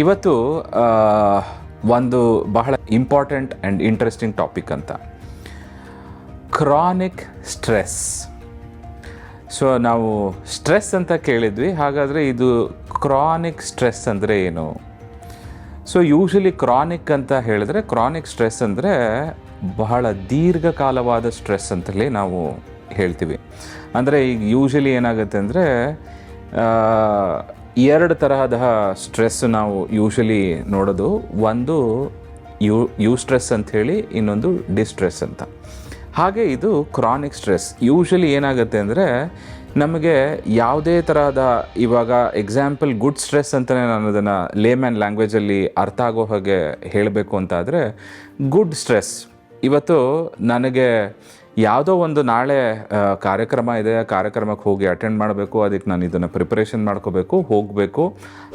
ಇವತ್ತು ಒಂದು ಬಹಳ ಇಂಪಾರ್ಟೆಂಟ್ ಆ್ಯಂಡ್ ಇಂಟ್ರೆಸ್ಟಿಂಗ್ ಟಾಪಿಕ್ ಅಂತ. ಕ್ರಾನಿಕ್ ಸ್ಟ್ರೆಸ್ ಸೊ ನಾವು ಸ್ಟ್ರೆಸ್ ಅಂತ ಕೇಳಿದ್ವಿ, ಹಾಗಾದರೆ ಇದು ಕ್ರಾನಿಕ್ ಸ್ಟ್ರೆಸ್ ಅಂದರೆ ಏನು? ಸೊ ಯೂಶಲಿ ಕ್ರಾನಿಕ್ ಅಂತ ಹೇಳಿದ್ರೆ ಕ್ರಾನಿಕ್ ಸ್ಟ್ರೆಸ್ ಅಂದರೆ ಬಹಳ ದೀರ್ಘಕಾಲವಾದ ಸ್ಟ್ರೆಸ್ ಅಂತಲೇ ನಾವು ಹೇಳ್ತೀವಿ. ಅಂದರೆ ಈಗ ಯೂಶಲಿ ಏನಾಗುತ್ತೆ ಅಂದರೆ ಎರಡು ತರಹದ ಸ್ಟ್ರೆಸ್ ನಾವು ಯೂಶಲಿ ನೋಡೋದು. ಒಂದು ಯು ಯು ಸ್ಟ್ರೆಸ್ ಹೇಳಿ, ಇನ್ನೊಂದು ಡಿಸ್ಟ್ರೆಸ್ ಅಂತ. ಹಾಗೆ ಇದು ಕ್ರಾನಿಕ್ ಸ್ಟ್ರೆಸ್. ಯೂಶಲಿ ಏನಾಗುತ್ತೆ ಅಂದರೆ, ನಮಗೆ ಯಾವುದೇ ತರಹದ ಇವಾಗ ಎಕ್ಸಾಂಪಲ್ ಗುಡ್ ಸ್ಟ್ರೆಸ್ ಅಂತಲೇ ನಾನು ಅದನ್ನು ಲೇಮ್ಯಾನ್ ಲ್ಯಾಂಗ್ವೇಜಲ್ಲಿ ಅರ್ಥ ಆಗೋ ಹಾಗೆ ಹೇಳಬೇಕು ಅಂತಾದರೆ ಗುಡ್ ಸ್ಟ್ರೆಸ್ ಇವತ್ತು ನನಗೆ ಯಾವುದೋ ಒಂದು ನಾಳೆ ಕಾರ್ಯಕ್ರಮ ಇದೆ, ಕಾರ್ಯಕ್ರಮಕ್ಕೆ ಹೋಗಿ ಅಟೆಂಡ್ ಮಾಡಬೇಕು, ಅದಕ್ಕೆ ನಾನು ಇದನ್ನು ಪ್ರಿಪ್ರೇಷನ್ ಮಾಡ್ಕೋಬೇಕು, ಹೋಗಬೇಕು.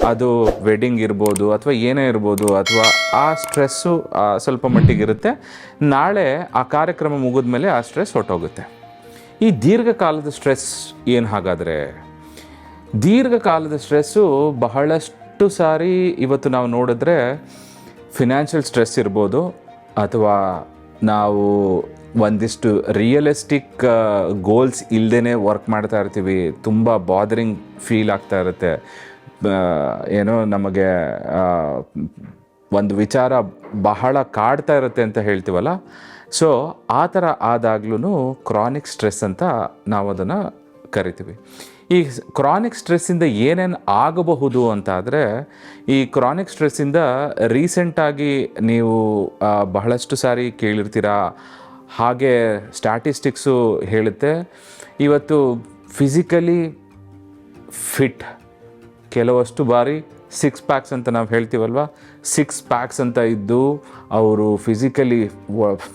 ಅದು ವೆಡ್ಡಿಂಗ್ ಇರ್ಬೋದು ಅಥವಾ ಏನೇ ಇರ್ಬೋದು ಅಥವಾ ಆ ಸ್ಟ್ರೆಸ್ಸು ಸ್ವಲ್ಪ ಮಟ್ಟಿಗೆ ಇರುತ್ತೆ. ನಾಳೆ ಆ ಕಾರ್ಯಕ್ರಮ ಮುಗಿದ ಮೇಲೆ ಆ ಸ್ಟ್ರೆಸ್ ಹೊಟ್ಟೋಗುತ್ತೆ ಈ ದೀರ್ಘಕಾಲದ ಸ್ಟ್ರೆಸ್ ಏನು ಹಾಗಾದರೆ? ದೀರ್ಘಕಾಲದ ಸ್ಟ್ರೆಸ್ಸು ಬಹಳಷ್ಟು ಸಾರಿ ಇವತ್ತು ನಾವು ನೋಡಿದ್ರೆ ಫಿನಾನ್ಷಿಯಲ್ ಸ್ಟ್ರೆಸ್ ಇರ್ಬೋದು ಅಥವಾ ನಾವು ಒಂದಿಷ್ಟು ರಿಯಲಿಸ್ಟಿಕ್ ಗೋಲ್ಸ್ ಇಲ್ಲದೇ ವರ್ಕ್ ಮಾಡ್ತಾ ಇರ್ತೀವಿ. ತುಂಬ ಬಾದರಿಂಗ್ ಫೀಲ್ ಆಗ್ತಾ ಇರುತ್ತೆ. ಏನೋ ನಮಗೆ ಒಂದು ವಿಚಾರ ಬಹಳ ಕಾಡ್ತಾ ಇರುತ್ತೆ ಅಂತ ಹೇಳ್ತೀವಲ್ಲ? ಸೊ ಆ ಥರ ಆದಾಗ್ಲೂ ಕ್ರಾನಿಕ್ ಸ್ಟ್ರೆಸ್ ಅಂತ ನಾವು ಅದನ್ನು ಕರಿತೀವಿ. ಈ ಕ್ರಾನಿಕ್ ಸ್ಟ್ರೆಸ್ಸಿಂದ ಏನೇನು ಆಗಬಹುದು ಅಂತ ಆದರೆ ಈ ಕ್ರಾನಿಕ್ ಸ್ಟ್ರೆಸ್ಸಿಂದ ರೀಸೆಂಟಾಗಿ ನೀವು ಬಹಳಷ್ಟು ಸಾರಿ ಕೇಳಿರ್ತೀರಾ? ಹಾಗೆ ಸ್ಟ್ಯಾಟಿಸ್ಟಿಕ್ಸು ಹೇಳುತ್ತೆ. ಇವತ್ತು ಫಿಸಿಕಲಿ ಫಿಟ್. ಕೆಲವಷ್ಟು ಬಾರಿ ಸಿಕ್ಸ್ ಪ್ಯಾಕ್ಸ್ ಅಂತ ನಾವು ಹೇಳ್ತೀವಲ್ವ? ಸಿಕ್ಸ್ ಪ್ಯಾಕ್ಸ್ ಅಂತ ಇದ್ದು ಅವರು ಫಿಸಿಕಲಿ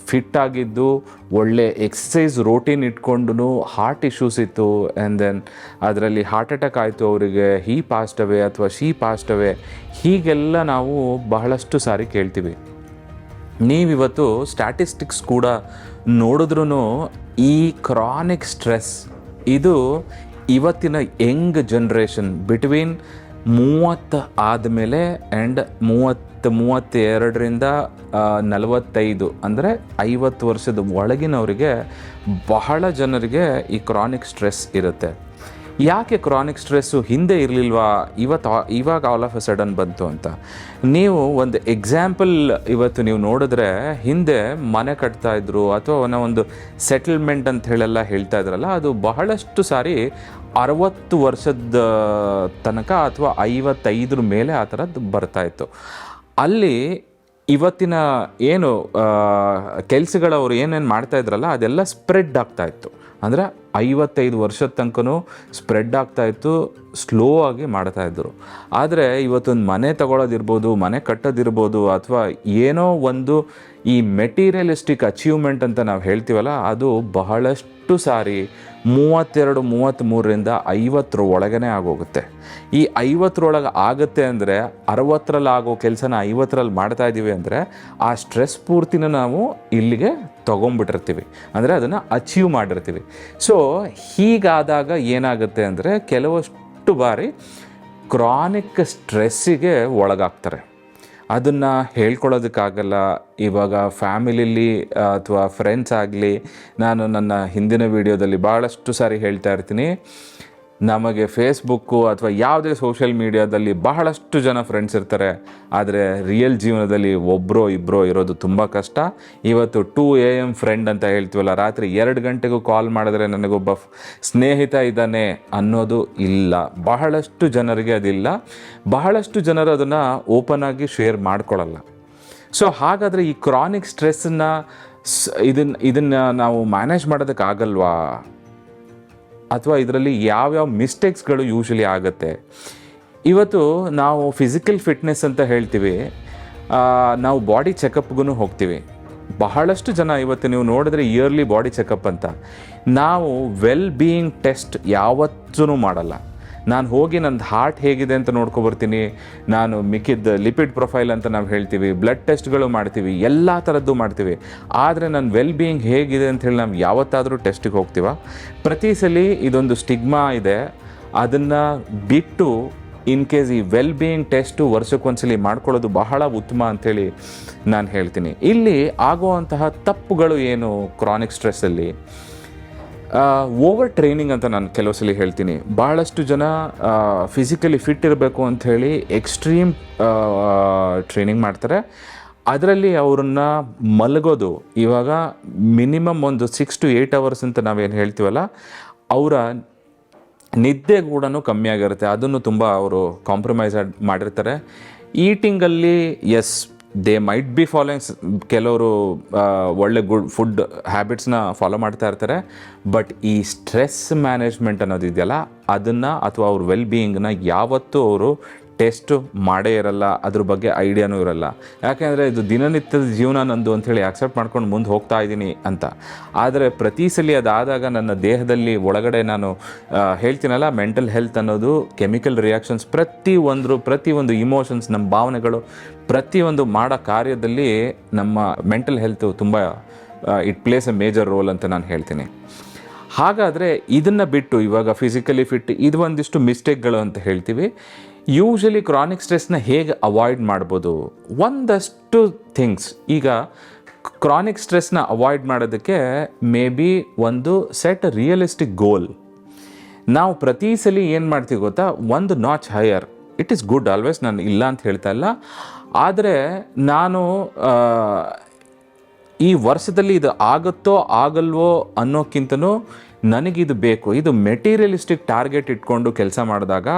ಫಿಟ್ ಆಗಿದ್ದು ಒಳ್ಳೆ ಎಕ್ಸಸೈಸ್ ರೋಟೀನ್ ಇಟ್ಕೊಂಡು ಹಾರ್ಟ್ ಇಶ್ಯೂಸ್ ಇತ್ತು. ಆ್ಯಂಡ್ ದೆನ್ ಅದರಲ್ಲಿ ಹಾರ್ಟ್ ಅಟ್ಯಾಕ್ ಆಯಿತು ಅವರಿಗೆ. ಹೀ ಪಾಸ್ಟ್ ಅವೇ ಅಥವಾ ಶೀ ಪಾಸ್ಟ್ ಅವೇ ಹೀಗೆಲ್ಲ ನಾವು ಬಹಳಷ್ಟು ಸಾರಿ ಕೇಳ್ತೀವಿ. ನೀವಿವತ್ತು ಸ್ಟ್ಯಾಟಿಸ್ಟಿಕ್ಸ್ ಕೂಡ ನೋಡಿದ್ರೂ ಈ ಕ್ರಾನಿಕ್ ಸ್ಟ್ರೆಸ್ ಇದು ಇವತ್ತಿನ ಯಂಗ್ ಜನ್ರೇಷನ್ ಬಿಟ್ವೀನ್ ಮೂವತ್ತು ಆದಮೇಲೆ ಆ್ಯಂಡ್ ಮೂವತ್ತು ಮೂವತ್ತೆರಡರಿಂದ ನಲವತ್ತೈದು ಅಂದರೆ ಐವತ್ತು ವರ್ಷದ ಒಳಗಿನವರಿಗೆ ಬಹಳ ಜನರಿಗೆ ಈ ಕ್ರಾನಿಕ್ ಸ್ಟ್ರೆಸ್ ಇರುತ್ತೆ. ಯಾಕೆ ಕ್ರಾನಿಕ್ ಸ್ಟ್ರೆಸ್ಸು ಹಿಂದೆ ಇರಲಿಲ್ವಾ? ಇವತ್ತು ಇವಾಗ ಆಲ್ ಆಫ್ ಅ ಸಡನ್ ಬಂತು ಅಂತ. ನೀವು ಒಂದು ಎಕ್ಸಾಂಪಲ್ ಇವತ್ತು ನೀವು ನೋಡಿದ್ರೆ ಹಿಂದೆ ಮನೆ ಕಟ್ತಾಯಿದ್ರು ಅಥವಾ ಒಂದು ಸೆಟಲ್ಮೆಂಟ್ ಅಂತ ಹೇಳೆಲ್ಲ ಹೇಳ್ತಾ ಇದ್ರಲ್ಲ, ಅದು ಬಹಳಷ್ಟು ಸಾರಿ ಅರವತ್ತು ವರ್ಷದ ತನಕ ಅಥವಾ ಐವತ್ತೈದರ ಮೇಲೆ ಆ ಥರದ್ದು ಬರ್ತಾಯಿತ್ತು ಅಲ್ಲಿ ಇವತ್ತಿನ ಏನು ಕೆಲಸಗಳವರು ಏನೇನು ಮಾಡ್ತಾ ಇದ್ರಲ್ಲ, ಅದೆಲ್ಲ ಸ್ಪ್ರೆಡ್ ಆಗ್ತಾ ಇತ್ತು. ಅಂದರೆ ಐವತ್ತೈದು ವರ್ಷದ ತನಕನೂ ಸ್ಪ್ರೆಡ್ ಆಗ್ತಾ ಇತ್ತು ಸ್ಲೋ ಆಗಿ ಮಾಡ್ತಾ ಇದ್ದರು ಆದರೆ ಇವತ್ತೊಂದು ಮನೆ ತಗೊಳ್ಳೋದಿರ್ಬೋದು ಮನೆ ಕಟ್ಟೋದಿರ್ಬೋದು, ಅಥವಾ ಏನೋ ಒಂದು ಈ ಮೆಟೀರಿಯಲಿಸ್ಟಿಕ್ ಅಚೀವ್ಮೆಂಟ್ ಅಂತ ನಾವು ಹೇಳ್ತೀವಲ್ಲ, ಅದು ಬಹಳಷ್ಟು ಸಾರಿ ಮೂವತ್ತೆರಡು, ಮೂವತ್ತ್ಮೂರರಿಂದ ಐವತ್ತರ ಒಳಗೇ ಆಗೋಗುತ್ತೆ. ಈ ಐವತ್ತರೊಳಗೆ ಆಗುತ್ತೆ ಅಂದರೆ ಅರವತ್ತರಲ್ಲಿ ಆಗೋ ಕೆಲಸನ ಐವತ್ತರಲ್ಲಿ ಮಾಡ್ತಾ ಇದ್ದೀವಿ ಅಂದರೆ, ಆ ಸ್ಟ್ರೆಸ್ ಪೂರ್ತಿನ ನಾವು ಇಲ್ಲಿಗೆ ತೊಗೊಂಬಿಟ್ಟಿರ್ತೀವಿ. ಅಂದರೆ ಅದನ್ನು ಅಚೀವ್ ಮಾಡಿರ್ತೀವಿ. ಸೊ ಹೀಗಾದಾಗ ಏನಾಗುತ್ತೆ ಅಂದರೆ, ಕೆಲವಷ್ಟು ಬಾರಿ ಕ್ರಾನಿಕ್ ಸ್ಟ್ರೆಸ್ಸಿಗೆ ಒಳಗಾಗ್ತಾರೆ. ಅದನ್ನು ಹೇಳ್ಕೊಳ್ಳೋದಕ್ಕಾಗಲ್ಲ. ಇವಾಗ ಫ್ಯಾಮಿಲಿಲಿ ಅಥವಾ ಫ್ರೆಂಡ್ಸ್ ಆಗಲಿ, ನಾನು ನನ್ನ ಹಿಂದಿನ ವಿಡಿಯೋದಲ್ಲಿ ಭಾಳಷ್ಟು ಸಾರಿ ಹೇಳ್ತಾ ಇರ್ತೀನಿ. ನಮಗೆ ಫೇಸ್ಬುಕ್ಕು ಅಥವಾ ಯಾವುದೇ ಸೋಷಿಯಲ್ ಮೀಡಿಯಾದಲ್ಲಿ ಬಹಳಷ್ಟು ಜನ ಫ್ರೆಂಡ್ಸ್ ಇರ್ತಾರೆ. ಆದರೆ ರಿಯಲ್ ಜೀವನದಲ್ಲಿ ಒಬ್ಬರೋ ಇಬ್ಬರೋ ಇರೋದು ತುಂಬ ಕಷ್ಟ. ಇವತ್ತು ಟೂ ಎ ಎಂ ಫ್ರೆಂಡ್ ಅಂತ ಹೇಳ್ತೀವಲ್ಲ, ರಾತ್ರಿ ಎರಡು ಗಂಟೆಗೂ ಕಾಲ್ ಮಾಡಿದ್ರೆ ನನಗೊಬ್ಬ ಸ್ನೇಹಿತ ಇದ್ದಾನೆ ಅನ್ನೋದು ಇಲ್ಲ. ಬಹಳಷ್ಟು ಜನರಿಗೆ ಅದಿಲ್ಲ. ಬಹಳಷ್ಟು ಜನರು ಅದನ್ನು ಓಪನ್ ಆಗಿ ಶೇರ್ ಮಾಡ್ಕೊಳ್ಳಲ್ಲ ಸೊ ಹಾಗಾದರೆ ಈ ಕ್ರಾನಿಕ್ ಸ್ಟ್ರೆಸ್ಸನ್ನು ಇದನ್ನು ಇದನ್ನು ನಾವು ಮ್ಯಾನೇಜ್ ಮಾಡೋದಕ್ಕಾಗಲ್ವಾ? ಅಥವಾ ಇದರಲ್ಲಿ ಯಾವ್ಯಾವ ಮಿಸ್ಟೇಕ್ಸ್ಗಳು ಯೂಶಲಿ ಆಗುತ್ತೆ? ಇವತ್ತು ನಾವು ಫಿಸಿಕಲ್ ಫಿಟ್ನೆಸ್ ಅಂತ ಹೇಳ್ತೀವಿ. ನಾವು ಬಾಡಿ ಚೆಕಪ್ಗೂ ಹೋಗ್ತೀವಿ. ಬಹಳಷ್ಟು ಜನ ಇವತ್ತು ನೀವು ನೋಡಿದ್ರೆ ಇಯರ್ಲಿ ಬಾಡಿ ಚೆಕಪ್ ಅಂತ. ನಾವು ವೆಲ್ ಬೀಯಿಂಗ್ ಟೆಸ್ಟ್ ಯಾವತ್ತೂ ಮಾಡಲ್ಲ. ನಾನು ಹೋಗಿ ನಂದು ಹಾರ್ಟ್ ಹೇಗಿದೆ ಅಂತ ನೋಡ್ಕೊಬರ್ತೀನಿ ನಾನು ಮಿಕ್ಕಿದ್ದ ಲಿಪಿಡ್ ಪ್ರೊಫೈಲ್ ಅಂತ ನಾವು ಹೇಳ್ತೀವಿ. ಬ್ಲಡ್ ಟೆಸ್ಟ್ಗಳು ಮಾಡ್ತೀವಿ. ಎಲ್ಲ ಥರದ್ದು ಮಾಡ್ತೀವಿ. ಆದರೆ ನನ್ನ ವೆಲ್ ಬೀಯಿಂಗ್ ಹೇಗಿದೆ ಅಂತ ಹೇಳಿ ನಾವು ಯಾವತ್ತಾದರೂ ಟೆಸ್ಟಿಗೆ ಹೋಗ್ತೀವ? ಪ್ರತಿ ಸಲ ಇದೊಂದು ಸ್ಟಿಗ್ಮಾ ಇದೆ. ಅದನ್ನು ಬಿಟ್ಟು ಇನ್ ಕೇಸ್ ಈ ವೆಲ್ ಬೀಯಿಂಗ್ ಟೆಸ್ಟು ವರ್ಷಕ್ಕೊಂದ್ಸಲಿ ಮಾಡ್ಕೊಳ್ಳೋದು ಬಹಳ ಉತ್ತಮ ಅಂಥೇಳಿ ನಾನು ಹೇಳ್ತೀನಿ. ಇಲ್ಲಿ ಆಗುವಂತಹ ತಪ್ಪುಗಳು ಏನು ಕ್ರಾನಿಕ್ ಸ್ಟ್ರೆಸ್ಸಲ್ಲಿ ಓವರ್ ಟ್ರೈನಿಂಗ್ ಅಂತ ನಾನು ಕೆಲವು ಸಲ ಹೇಳ್ತೀನಿ. ಭಾಳಷ್ಟು ಜನ ಫಿಸಿಕಲಿ ಫಿಟ್ ಇರಬೇಕು ಅಂಥೇಳಿ ಎಕ್ಸ್ಟ್ರೀಮ್ ಟ್ರೈನಿಂಗ್ ಮಾಡ್ತಾರೆ. ಅದರಲ್ಲಿ ಅವ್ರನ್ನ ಮಲಗೋದು, ಇವಾಗ ಮಿನಿಮಮ್ ಒಂದು ಸಿಕ್ಸ್ ಟು ಏಯ್ಟ್ ಅವರ್ಸ್ ಅಂತ ನಾವೇನು ಹೇಳ್ತೀವಲ್ಲ, ಅವರ ನಿದ್ದೆ ಕೂಡ ಕಮ್ಮಿ ಆಗಿರುತ್ತೆ. ಅದನ್ನು ತುಂಬ ಅವರು ಕಾಂಪ್ರಮೈಸ್ ಮಾಡಿರ್ತಾರೆ. ಈಟಿಂಗಲ್ಲಿ as they might be following ಕೆಲವರು ಒಳ್ಳೆ ಗುಡ್ ಫುಡ್ ಹ್ಯಾಬಿಟ್ಸ್ನ ಫಾಲೋ ಮಾಡ್ತಾ ಇರ್ತಾರೆ. ಬಟ್ ಈ ಸ್ಟ್ರೆಸ್ ಮ್ಯಾನೇಜ್ಮೆಂಟ್ ಅನ್ನೋದಿದೆಯಲ್ಲ, ಅದನ್ನು ಅಥವಾ ಅವ್ರ ವೆಲ್ ಬೀಯಿಂಗ್ನ ಯಾವತ್ತೂ ಅವರು ಟೆಸ್ಟ್ ಮಾಡೇ ಇರಲ್ಲ, ಅದ್ರ ಬಗ್ಗೆ ಐಡಿಯಾನೂ ಇರಲ್ಲ. ಯಾಕೆಂದರೆ ಇದು ದಿನನಿತ್ಯದ ಜೀವನ ನಂದು ಅಂಥೇಳಿ ಆಕ್ಸೆಪ್ಟ್ ಮಾಡ್ಕೊಂಡು ಮುಂದೆ ಹೋಗ್ತಾ ಇದ್ದೀನಿ ಅಂತ. ಆದರೆ ಪ್ರತಿ ಸಲ ಅದಾದಾಗ ನನ್ನ ದೇಹದಲ್ಲಿ ಒಳಗಡೆ ನಾನು ಹೇಳ್ತೀನಲ್ಲ ಮೆಂಟಲ್ ಹೆಲ್ತ್ ಅನ್ನೋದು ಕೆಮಿಕಲ್ ರಿಯಾಕ್ಷನ್ಸ್ ಪ್ರತಿ ಒಂದು ಪ್ರತಿ ಒಂದು ಇಮೋಷನ್ಸ್ ನಮ್ಮ ಭಾವನೆಗಳು ಪ್ರತಿಯೊಂದು ಮಾಡೋ ಕಾರ್ಯದಲ್ಲಿ ನಮ್ಮ ಮೆಂಟಲ್ ಹೆಲ್ತ್ ತುಂಬ it plays a major role ಅಂತ ನಾನು ಹೇಳ್ತೀನಿ. ಹಾಗಾದರೆ ಇದನ್ನು ಬಿಟ್ಟು ಇವಾಗ ಫಿಸಿಕಲಿ ಫಿಟ್ ಇದು ಒಂದಿಷ್ಟು ಮಿಸ್ಟೇಕ್ಗಳು ಅಂತ ಹೇಳ್ತೀವಿ. ಯೂಶಲಿ ಕ್ರಾನಿಕ್ ಸ್ಟ್ರೆಸ್ನ ಹೇಗೆ ಅವಾಯ್ಡ್ ಮಾಡ್ಬೋದು? ಒಂದಷ್ಟು ಥಿಂಗ್ಸ್ ಈಗ ಕ್ರಾನಿಕ್ ಸ್ಟ್ರೆಸ್ನ ಅವಾಯ್ಡ್ ಮಾಡೋದಕ್ಕೆ ಮೇ ಬಿ ಒಂದು ಸೆಟ್ ರಿಯಲಿಸ್ಟಿಕ್ ಗೋಲ್ ನಾವು ಪ್ರತಿ ಸಲ ಏನು ಮಾಡ್ತೀವಿ ಗೊತ್ತಾ? ಒಂದು notch higher it is good always ನಾನು ಇಲ್ಲ ಅಂತ ಹೇಳ್ತಾ ಇಲ್ಲ. ಆದರೆ ನಾನು ಈ ವರ್ಷದಲ್ಲಿ ಇದು ಆಗುತ್ತೋ, ಆಗಲ್ವೋ ಅನ್ನೋಕ್ಕಿಂತನೂ ನನಗಿದು ಬೇಕು, ಇದು ಮೆಟೀರಿಯಲಿಸ್ಟಿಕ್ ಟಾರ್ಗೆಟ್ ಇಟ್ಕೊಂಡು ಕೆಲಸ ಮಾಡಿದಾಗ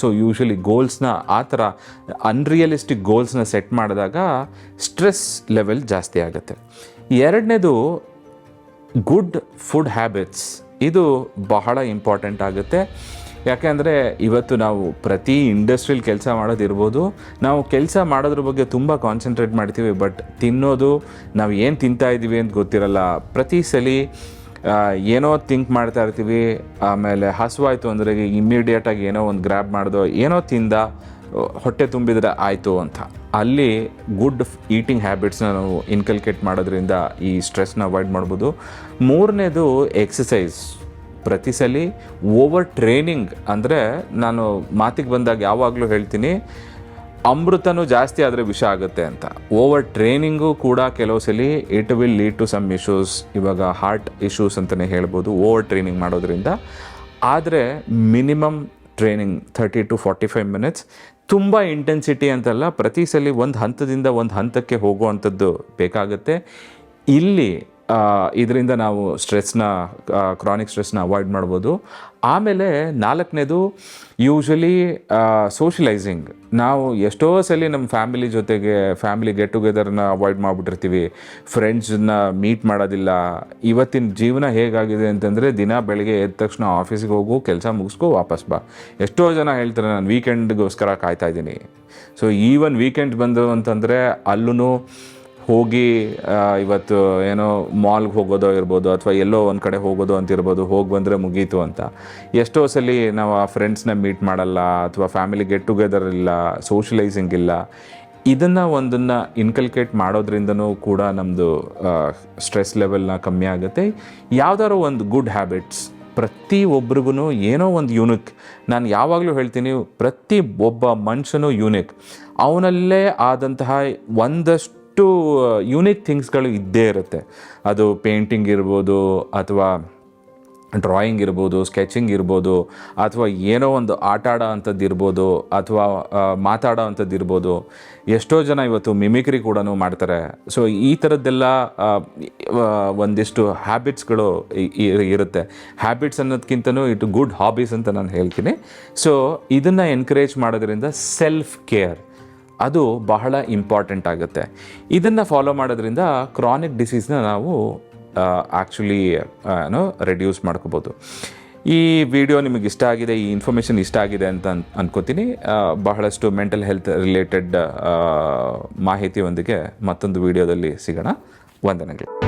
ಸೊ ಯೂಶಲಿ ಗೋಲ್ಸ್ನ ಆ ಥರ ಅನ್ರಿಯಲಿಸ್ಟಿಕ್ ಗೋಲ್ಸ್ನ ಸೆಟ್ ಮಾಡಿದಾಗ ಸ್ಟ್ರೆಸ್ ಲೆವೆಲ್ ಜಾಸ್ತಿ ಆಗುತ್ತೆ. ಎರಡನೇದು ಗುಡ್ ಫುಡ್ ಹ್ಯಾಬಿಟ್ಸ್ ಇದು ಬಹಳ ಇಂಪಾರ್ಟೆಂಟ್ ಆಗುತ್ತೆ. ಯಾಕೆಂದರೆ ಇವತ್ತು ನಾವು ಪ್ರತಿ ಇಂಡಸ್ಟ್ರಿಯಲ್ಲಿ ಕೆಲಸ ಮಾಡೋದಿರ್ಬೋದು. ನಾವು ಕೆಲಸ ಮಾಡೋದ್ರ ಬಗ್ಗೆ ತುಂಬ ಕಾನ್ಸಂಟ್ರೇಟ್ ಮಾಡ್ತೀವಿ ಬಟ್ ತಿನ್ನೋದು ನಾವು ಏನು ತಿಂತಾ ಇದ್ದೀವಿ ಅಂತ ಗೊತ್ತಿರಲ್ಲ. ಪ್ರತಿ ಸಲ ಏನೋ ಥಿಂಕ್ ಮಾಡ್ತಾ ಇರ್ತೀವಿ, ಆಮೇಲೆ ಹಸುವಾಯಿತು ಅಂದರೆ ಇಮ್ಮಿಡಿಯೇಟಾಗಿ ಏನೋ ಒಂದು ಗ್ರ್ಯಾಬ್ ಮಾಡಿದೋ, ಏನೋ ತಿಂದ ಹೊಟ್ಟೆ ತುಂಬಿದರೆ ಆಯಿತು ಅಂತ. ಅಲ್ಲಿ ಗುಡ್ ಈಟಿಂಗ್ ಹ್ಯಾಬಿಟ್ಸ್ನ ನಾವು ಇನ್ಕಲ್ಕೇಟ್ ಮಾಡೋದ್ರಿಂದ ಈ ಸ್ಟ್ರೆಸ್ನ ಅವಾಯ್ಡ್ ಮಾಡ್ಬೋದು. ಮೂರನೇದು ಎಕ್ಸಸೈಸ್ ಪ್ರತಿ ಸಲ ಓವರ್ ಟ್ರೈನಿಂಗ್ ಅಂದರೆ ನಾನು ಮಾತಿಗೆ ಬಂದಾಗ ಯಾವಾಗಲೂ ಹೇಳ್ತೀನಿ ಅಮೃತನೂ ಜಾಸ್ತಿ ಆದರೆ ವಿಷ ಆಗುತ್ತೆ ಅಂತ. ಓವರ್ ಟ್ರೈನಿಂಗು ಕೂಡ ಕೆಲವು ಸಲ it will lead to some issues ಇವಾಗ ಹಾರ್ಟ್ ಇಶ್ಯೂಸ್ ಅಂತಲೇ ಹೇಳ್ಬೋದು ಓವರ್ ಟ್ರೈನಿಂಗ್ ಮಾಡೋದ್ರಿಂದ. ಆದರೆ minimum training thirty to forty five minutes ತುಂಬ ಇಂಟೆನ್ಸಿಟಿ ಅಂತಲ್ಲ ಪ್ರತಿ ಸಲ ಒಂದು ಹಂತದಿಂದ ಒಂದು ಹಂತಕ್ಕೆ ಹೋಗುವಂಥದ್ದು ಬೇಕಾಗುತ್ತೆ. ಇಲ್ಲಿ ಇದರಿಂದ ನಾವು ಸ್ಟ್ರೆಸ್ನ ಕ್ರಾನಿಕ್ ಸ್ಟ್ರೆಸ್ನ ಅವಾಯ್ಡ್ ಮಾಡ್ಬೋದು. ಆಮೇಲೆ ನಾಲ್ಕನೇದು ಯೂಶಲಿ ಸೋಷಲೈಸಿಂಗ್ ನಾವು ಎಷ್ಟೋ ಸಲ ನಮ್ಮ ಫ್ಯಾಮಿಲಿ ಜೊತೆಗೆ ಫ್ಯಾಮಿಲಿ ಗೆಟ್ ಟುಗೆದರ್ನ ಅವಾಯ್ಡ್ ಮಾಡಿಬಿಟ್ಟಿರ್ತೀವಿ. ಫ್ರೆಂಡ್ಸನ್ನ ಮೀಟ್ ಮಾಡೋದಿಲ್ಲ. ಇವತ್ತಿನ ಜೀವನ ಹೇಗಾಗಿದೆ ಅಂತಂದರೆ, ದಿನ ಬೆಳಗ್ಗೆ ಎದ್ದ ತಕ್ಷಣ ಆಫೀಸಿಗೆ ಹೋಗು, ಕೆಲಸ ಮುಗಿಸ್ಕೊ, ವಾಪಸ್ ಬಾ. ಎಷ್ಟೋ ಜನ ಹೇಳ್ತಾರೆ, ನಾನು ವೀಕೆಂಡ್ಗೋಸ್ಕರ ಕಾಯ್ತಾ ಇದ್ದೀನಿ. ಸೊ ಈವನ್ ವೀಕೆಂಡ್ ಬಂದು ಅಂತಂದರೆ ಅಲ್ಲೂ ಹೋಗಿ ಇವತ್ತು ಏನೋ ಮಾಲ್ಗೆ ಹೋಗೋದೋ ಇರ್ಬೋದು ಅಥವಾ ಎಲ್ಲೋ ಒಂದು ಕಡೆ ಹೋಗೋದು ಅಂತ ಇರ್ಬೋದು, ಹೋಗಿ ಬಂದರೆ ಮುಗೀತು ಅಂತ. ಎಷ್ಟೋ ಸಲ ನಾವು ಆ ಫ್ರೆಂಡ್ಸ್ನ ಮೀಟ್ ಮಾಡಲ್ಲ ಅಥವಾ ಫ್ಯಾಮಿಲಿ ಗೆಟ್ ಟುಗೆದರ್ ಇಲ್ಲ ಸೋಷಲೈಸಿಂಗ್ ಇಲ್ಲ. ಇದನ್ನು ಒಂದನ್ನು ಇನ್ಕಲ್ಕೇಟ್ ಮಾಡೋದ್ರಿಂದನೂ ಕೂಡ ನಮ್ಮದು ಸ್ಟ್ರೆಸ್ ಲೆವೆಲ್ನ ಕಮ್ಮಿ ಆಗುತ್ತೆ. ಯಾವ್ದಾದ್ರು ಒಂದು ಗುಡ್ ಹ್ಯಾಬಿಟ್ಸ್ ಪ್ರತಿ ಒಬ್ರಿಗೂ ಏನೋ ಒಂದು ಯೂನಿಕ್ ನಾನು ಯಾವಾಗಲೂ ಹೇಳ್ತೀನಿ, ಪ್ರತಿ ಒಬ್ಬ ಮನುಷ್ಯನೂ ಯೂನಿಕ್ ಅವನಲ್ಲೇ ಆದಂತಹ ಒಂದಷ್ಟು ಯೂನಿಕ್ ಥಿಂಗ್ಸ್ಗಳು ಇದ್ದೇ ಇರುತ್ತೆ. ಅದು ಪೇಂಟಿಂಗ್ ಇರ್ಬೋದು ಅಥವಾ ಡ್ರಾಯಿಂಗ್ ಇರ್ಬೋದು ಸ್ಕೆಚಿಂಗ್ ಇರ್ಬೋದು, ಅಥವಾ ಏನೋ ಒಂದು ಆಟ ಆಡೋ ಅಂಥದ್ದು ಇರ್ಬೋದು, ಅಥವಾ ಮಾತಾಡೋ ಅಂಥದ್ದು ಇರ್ಬೋದು. ಎಷ್ಟೋ ಜನ ಇವತ್ತು ಮಿಮಿಕ್ರಿ ಕೂಡ ಮಾಡ್ತಾರೆ. ಸೊ ಈ ಥರದ್ದೆಲ್ಲ ಒಂದಿಷ್ಟು ಹ್ಯಾಬಿಟ್ಸ್ಗಳು ಇರುತ್ತೆ. ಹ್ಯಾಬಿಟ್ಸ್ ಅನ್ನೋದಕ್ಕಿಂತನೂ ಇಟ್ ಗುಡ್ ಹಾಬೀಸ್ ಅಂತ ನಾನು ಹೇಳ್ತೀನಿ. ಸೊ ಇದನ್ನು ಎನ್ಕರೇಜ್ ಮಾಡೋದ್ರಿಂದ ಸೆಲ್ಫ್ ಕೇರ್ ಅದು ಬಹಳ ಇಂಪಾರ್ಟೆಂಟ್ ಆಗುತ್ತೆ. ಇದನ್ನು ಫಾಲೋ ಮಾಡೋದ್ರಿಂದ ಕ್ರಾನಿಕ್ ಡಿಸೀಸ್ನ ನಾವು ಆ್ಯಕ್ಚುಲಿ ಏನು ರೆಡ್ಯೂಸ್ ಮಾಡ್ಕೋಬೋದು. ಈ ವಿಡಿಯೋ ನಿಮಗೆ ಇಷ್ಟ ಆಗಿದೆ, ಈ ಇನ್ಫಾರ್ಮೇಷನ್ ಇಷ್ಟ ಆಗಿದೆ ಅಂತ ಅನ್, ಅನ್ಕೋತೀನಿ. ಬಹಳಷ್ಟು ಮೆಂಟಲ್ ಹೆಲ್ತ್ ರಿಲೇಟೆಡ್ ಮಾಹಿತಿಯೊಂದಿಗೆ ಮತ್ತೊಂದು ವಿಡಿಯೋದಲ್ಲಿ ಸಿಗೋಣ. ವಂದನೆಗಳು.